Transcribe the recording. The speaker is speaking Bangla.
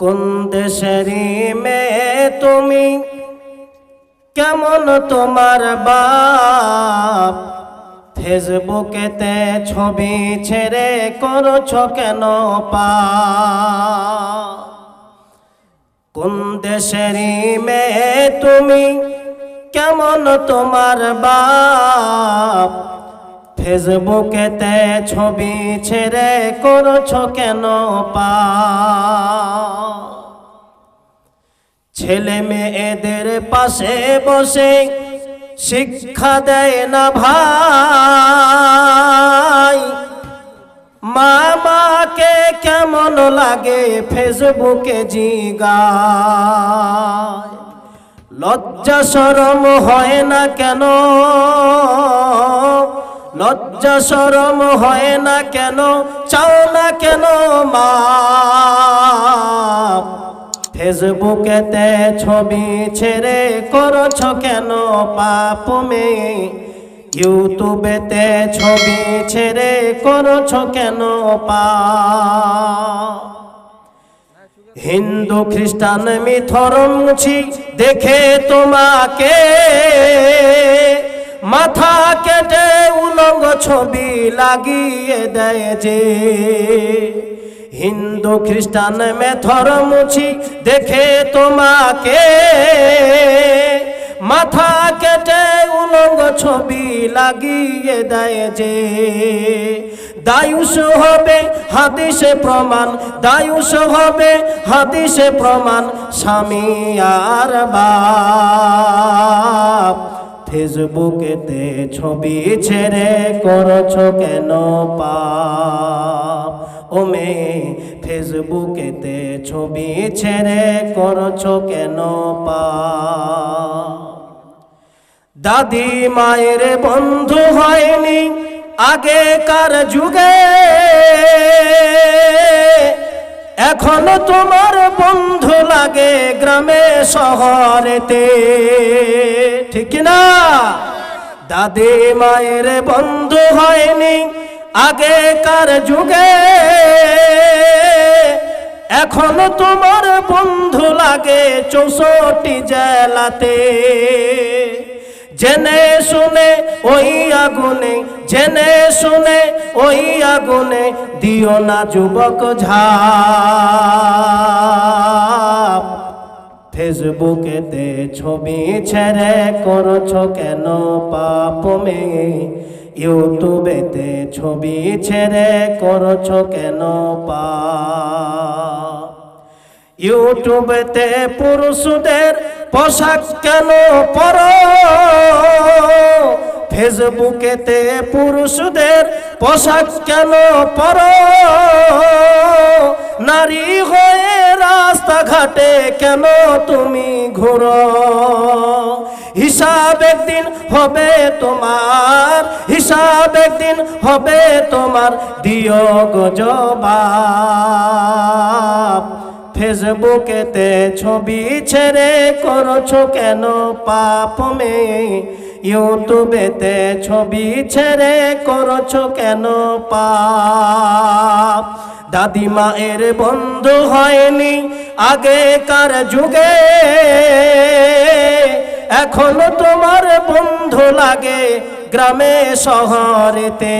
কোন দেশেরই মেয়ে তুমি? কেমন তোমার বাপ? ফেসবুকেতে ছবি ছেড়ে করছ কেন পা? কোন দেশেরই মেয়ে তুমি? কেমন তোমার বাপ? ফেসবুকেতে ছবি ছেড়ে করছ কেন পা? ছেলে মেয়েদের পাশে বসে শিক্ষা দেয় না ভাই। মামাকে কেমন লাগে ফেসবুকে জিগায়। লজ্জা সরম হয় না কেন? লজ্জা সরম হয় না কেন? চাও না কেন মা? ফেসবুকেতে ছবি ছেড়ে করছ কেন পাপ মেয়ে ইউটিউবেতে ছবি ছেড়ে করছ কেন পা হিন্দু, খ্রিস্টান মিথরম মুছি দেখে তোমাকে। মাথা কেটে উলঙ্গ ছবি লাগিয়ে দেয় যে। হিন্দু খ্রিস্টান মেথর মুছি দেখে তোমাকে। মাথা কেটে উলঙ্গ ছবি লাগিয়ে দেয় যে। দায়ুষ হবে হাদিসে প্রমাণ, দায়ুষ হবে হাদিসে প্রমাণ, স্বামী আর বাপ। ফেসবুকেতে ছবি ছেড়ে করছ কেন পাপ? ও মেয়ে ফেসবুকেতে ছবি ছেড়ে করছ কেন পাপ দাদি মায়ের বন্ধু হয়নি আগেকার যুগে। এখন তোমার বন্ধু লাগে গ্রামে, শহরেতে। ঠিক না? দাদি মায়ের বন্ধু হয়নি আগেকার যুগে এখন তোমার বন্ধু লাগে চৌষট্টি জেলাতে। জেনে শুনে ওই আগুনে, জেনে শুনে ওই আগুনে দিও না যুবক ঝাপ। ফেসবুকেতে ছবি ছেড়ে করছ কেন পাপ মেয়ে? ইউটিউবেতে ছবি ছেড়ে করছ কেন পা? ইউটিউবেতে পুরুষদের পোশাক কেন পর? ফেসবুকেতে পুরুষদের পোশাক কেন পর? নারী হয়ে রাস্তাঘাটে কেন তুমি ঘুরো? হিসাব একদিন হবে তোমার, হিসাব একদিন হবে তোমার, দিও গজবাব ফেসবুকেতে ছবি ছেড়ে করছ কেন পাপ মেয়ে? ইউটিউবেতে ছবি ছেড়ে করছ কেন পাপ? দাদি মায়ের বন্ধু হয়নি আগেকার যুগে। এখনও তোমার বন্ধু লাগে গ্রামে শহরেতে।